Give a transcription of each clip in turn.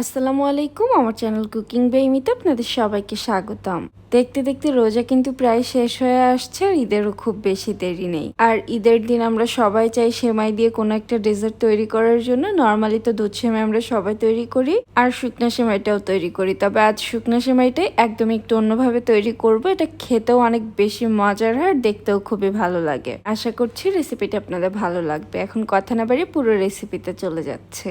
আসসালামু আলাইকুম, আমার চ্যানেল কুকিং বেইমিতে আপনাদের সবাইকে স্বাগতম। দেখতে দেখতে রোজা কিন্তু প্রায় শেষ হয়ে আসছে, আর ঈদেরও খুব বেশি দেরি নেই। আর ঈদের দিন আমরা সবাই চাই সেমাই দিয়ে কোনো একটা ডেজার্ট তৈরি করার জন্য। নর্মালি তো দুধ সেমাই আমরা সবাই তৈরি করি, আর শুকনা সেমাইটাও তৈরি করি। তবে আজ শুকনা সেমাইটাই একদম একটু অন্যভাবে তৈরি করব। এটা খেতেও অনেক বেশি মজার হয়, আর দেখতেও খুবই ভালো লাগে। আশা করছি রেসিপিটা আপনাদের ভালো লাগবে। এখন কথা না বাড়িয়ে পুরো রেসিপিতে চলে যাচ্ছে।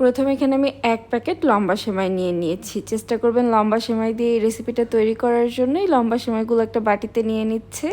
প্রথমে এখানে আমি এক প্যাকেট লম্বা সেমাই নিয়ে নিয়েছি। চেষ্টা করবেন লম্বা সেমাই দিয়ে এই রেসিপিটা তৈরি করার জন্যই। লম্বা সেমাইগুলো একটা বাটিতে নিয়ে নিচ্ছে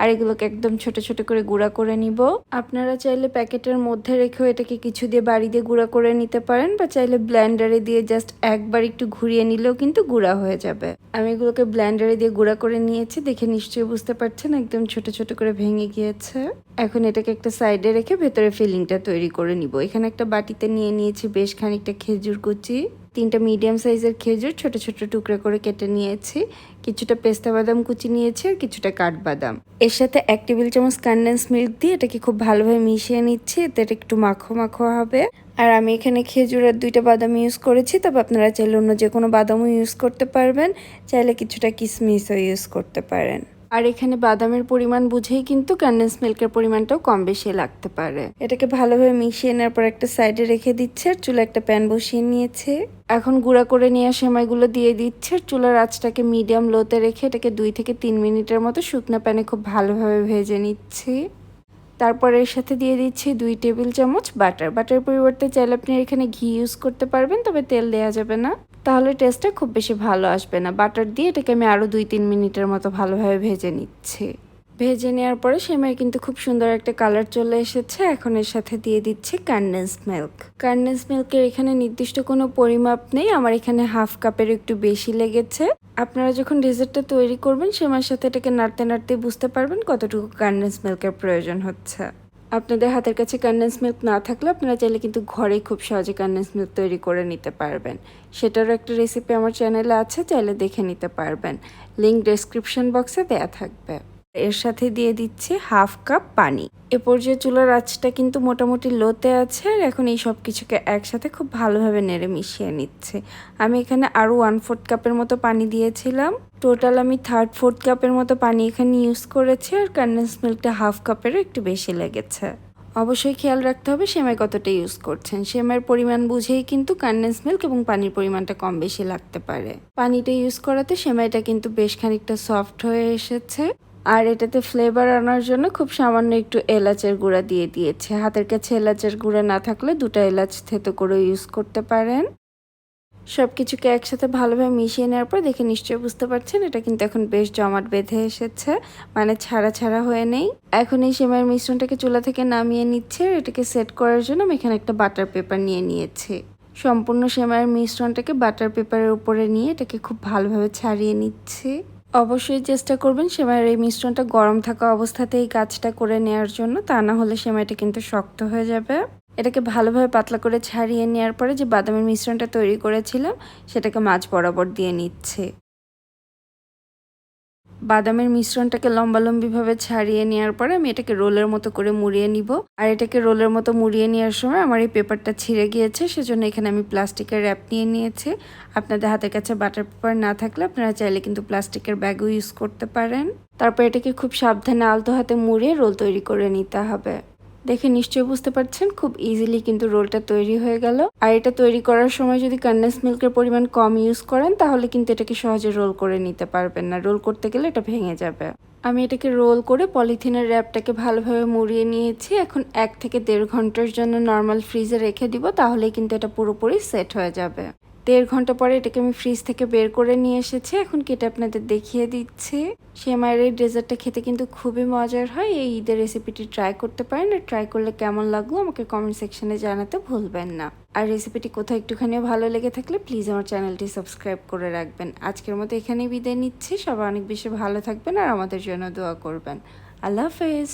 আর এগুলোকে একদম ছোট ছোট করে গুঁড়া করে নিব। আপনারা চাইলে প্যাকেটের মধ্যে রেখেও এটাকে কিছু দিয়ে বাড়ি দিয়ে গুঁড়া করে নিতে পারেন বা চাইলে ব্ল্যান্ডারে দিয়ে জাস্ট একবার একটু ঘুরিয়ে নিলেও কিন্তু গুঁড়া হয়ে যাবে। আমি এগুলোকে ব্ল্যান্ডারে দিয়ে গুঁড়া করে নিয়েছি। দেখে নিশ্চয়ই বুঝতে পারছেন, একদম ছোট ছোট করে ভেঙে গিয়েছে। এখন এটাকে একটা সাইডে রেখে ভেতরে ফিলিংটা তৈরি করে নিব। এখানে একটা বাটিতে নিয়ে নিয়েছি বেশ খানিকটা খেজুর কুচি, তিনটা মিডিয়াম সাইজের খেজুর, ছোট ছোট টুকরা করে কেটে নিয়েছি, কিছুটা পেস্তা বাদাম কুচি নিয়েছি আর কিছুটা কাঠবাদাম। এর সাথে এক টেবিল চামচ কনডেন্স মিল্ক দিয়ে এটাকে খুব ভালোভাবে মিশিয়ে নিচ্ছি, এতে এটা একটু মাখো মাখো হবে। আর আমি এখানে খেজুর আর দুইটা বাদাম ইউজ করেছি, তবে আপনারা চাইলে অন্য যে কোনো বাদামও ইউজ করতে পারবেন, চাইলে কিছুটা কিশমিশও ইউজ করতে পারেন। আর এখানে বাদামের পরিমাণ বুঝেই কিন্তু কন্ডেন্স মিল্কের পরিমাণটাও কম বেশি লাগতে পারে। এটাকে ভালোভাবে মিশিয়ে নেওয়ার পর একটা সাইডে রেখে দিচ্ছে আর চুলা একটা প্যান বসিয়ে নিয়েছে। এখন গুঁড়া করে নেওয়া সেমাইগুলো দিয়ে দিচ্ছে আর চুলার আঁচটাকে মিডিয়াম লোতে রেখে এটাকে দুই থেকে তিন মিনিটের মতো শুকনো প্যানে খুব ভালোভাবে ভেজে নিচ্ছি। তারপর এর সাথে দিয়ে দিচ্ছি দুই টেবিল চামচ বাটার। বাটার পরিবর্তে চাইলে আপনি এখানে ঘি ইউজ করতে পারবেন, তবে তেল দেওয়া যাবে না। তাহলে টেস্টটা খুব বেশি ভালো আসবে না। বাটার দিয়ে এটাকে আমি আরও দুই তিন মিনিটের মতো ভালোভাবে ভেজে নিচ্ছি। ভেজে নেওয়ার পরে সেমাই কিন্তু খুব সুন্দর একটা কালার চলে এসেছে। এখন এর সাথে দিয়ে দিচ্ছে কন্ডেন্স মিল্ক কন্ডেন্স মিল্কের এখানে নির্দিষ্ট কোনো পরিমাপ নেই। আমার এখানে হাফ কাপের একটু বেশি লেগেছে। আপনারা যখন ডেজার্টটা তৈরি করবেন সেমার সাথে এটাকে নাড়তে নাড়তে বুঝতে পারবেন কতটুকু কন্ডেন্স মিল্কের প্রয়োজন হচ্ছে। আপনাদের হাতের কাছে কন্ডেন্স মিল্ক না থাকলে আপনারা চাইলে কিন্তু ঘরে খুব সহজে কন্ডেন্স মিল্ক তৈরি করে নিতে পারবেন। সেটারও একটা রেসিপি আমার চ্যানেলে আছে, চাইলে দেখে নিতে পারবেন। লিঙ্ক ডেসক্রিপশন বক্সে দেয়া থাকবে। এর সাথে দিয়ে দিচ্ছি হাফ কাপ পানি। এ পর্যায়ে চুলার আঁচটা কিন্তু মোটামুটি লোতে আছে আর এখন এই সব কিছুকে একসাথে খুব ভালোভাবে নেড়ে মিশিয়ে নিচ্ছে। আমি এখানে আরও ওয়ান ফোর্থ কাপের মতো পানি দিয়েছিলাম। টোটাল আমি থার্ড ফোর্থ কাপের মতো পানি এখানে ইউজ করেছি আর কন্ডেন্স মিল্কটা হাফ কাপেরও একটু বেশি লেগেছে। অবশ্যই খেয়াল রাখতে হবে সেমাই কতটা ইউজ করছেন। সেমাইয়ের পরিমাণ বুঝেই কিন্তু কন্ডেন্স মিল্ক এবং পানির পরিমাণটা কম বেশি লাগতে পারে। পানিটা ইউজ করাতে সেমাইটা কিন্তু বেশ খানিকটা সফট হয়ে এসেছে। আর এটাতে ফ্লেভার আনার জন্য খুব সামান্য একটু এলাচের গুঁড়া দিয়ে দিয়েছে। হাতের কাছে এলাচের গুঁড়া না থাকলে দুটো এলাচ থেতো করে ইউজ করতে পারেন। সব কিছুকে একসাথে ভালোভাবে মিশিয়ে নেওয়ার পর দেখে নিশ্চয়ই বুঝতে পারছেন, এটা কিন্তু এখন বেশ জমাট বেঁধে এসেছে মানে ছাড়া ছাড়া হয়ে নেই। এখন এই সেমাইয়ের মিশ্রণটাকে চুলা থেকে নামিয়ে নিচ্ছে, আর এটাকে সেট করার জন্য আমি এখানে একটা বাটার পেপার নিয়ে নিয়েছি। সম্পূর্ণ সেমাইয়ের মিশ্রণটাকে বাটার পেপারের উপরে নিয়ে এটাকে খুব ভালোভাবে ছাড়িয়ে নিচ্ছি। অবশ্যই চেষ্টা করবেন সেমাইয়ের এই মিশ্রণটা গরম থাকা অবস্থাতেই কাজটা করে নেওয়ার জন্য, তা না হলে সেমাইটা কিন্তু শক্ত হয়ে যাবে। এটাকে ভালোভাবে পাতলা করে ছাড়িয়ে নেওয়ার পরে যে বাদামের মিশ্রণটা তৈরি করেছিলাম, সেটাকে মাছ বরাবর দিয়ে নিচ্ছে। বাদামের মিশ্রণটাকে লম্বালম্বিভাবে ছাড়িয়ে নেওয়ার পরে আমি এটাকে রোলের মতো করে মুড়িয়ে নিব। আর এটাকে রোলের মতো মুড়িয়ে নেওয়ার সময় আমার এই পেপারটা ছিঁড়ে গিয়েছে, সেজন্য এখানে আমি প্লাস্টিকের র্যাপ নিয়ে নিয়েছি। আপনাদের হাতের কাছে বাটার পেপার না থাকলে আপনারা চাইলে কিন্তু প্লাস্টিকের ব্যাগও ইউজ করতে পারেন। তারপর এটাকে খুব সাবধানে আলতো হাতে মুড়িয়ে রোল তৈরি করে নিতে হবে। দেখে নিশ্চয়ই বুঝতে পারছেন, খুব ইজিলি কিন্তু রোলটা তৈরি হয়ে গেল। আর এটা তৈরি করার সময় যদি কন্ডেন্স মিল্কের পরিমাণ কম ইউজ করেন, তাহলে কিন্তু এটাকে সহজে রোল করে নিতে পারবেন না। রোল করতে গেলে এটা ভেঙে যাবে। আমি এটাকে রোল করে পলিথিনের র্যাপটাকে ভালোভাবে মুড়িয়ে নিয়েছি। এখন এক থেকে দেড় ঘণ্টার জন্য নর্মাল ফ্রিজে রেখে দিব, তাহলেই কিন্তু এটা পুরোপুরি সেট হয়ে যাবে। দেড় ঘণ্টা পরে এটাকে আমি ফ্রিজ থেকে বের করে নিয়ে এসেছি। এখন কেটে আপনাদের দেখিয়ে দিচ্ছি। সেমাইয়ের এই ডেজার্টটা খেতে কিন্তু খুবই মজার হয়। এই ঈদের রেসিপিটি ট্রাই করতে পারেন আর ট্রাই করলে কেমন লাগল আমাকে কমেন্ট সেকশনে জানাতে ভুলবেন না। আর রেসিপিটি কোথাও একটুখানিও ভালো লেগে থাকলে প্লিজ আমার চ্যানেলটি সাবস্ক্রাইব করে রাখবেন। আজকের মতো এখানেই বিদায় নিচ্ছি। সবাই অনেক বেশি ভালো থাকবেন আর আমাদের জন্য দোয়া করবেন। আল্লাহ হাফেজ।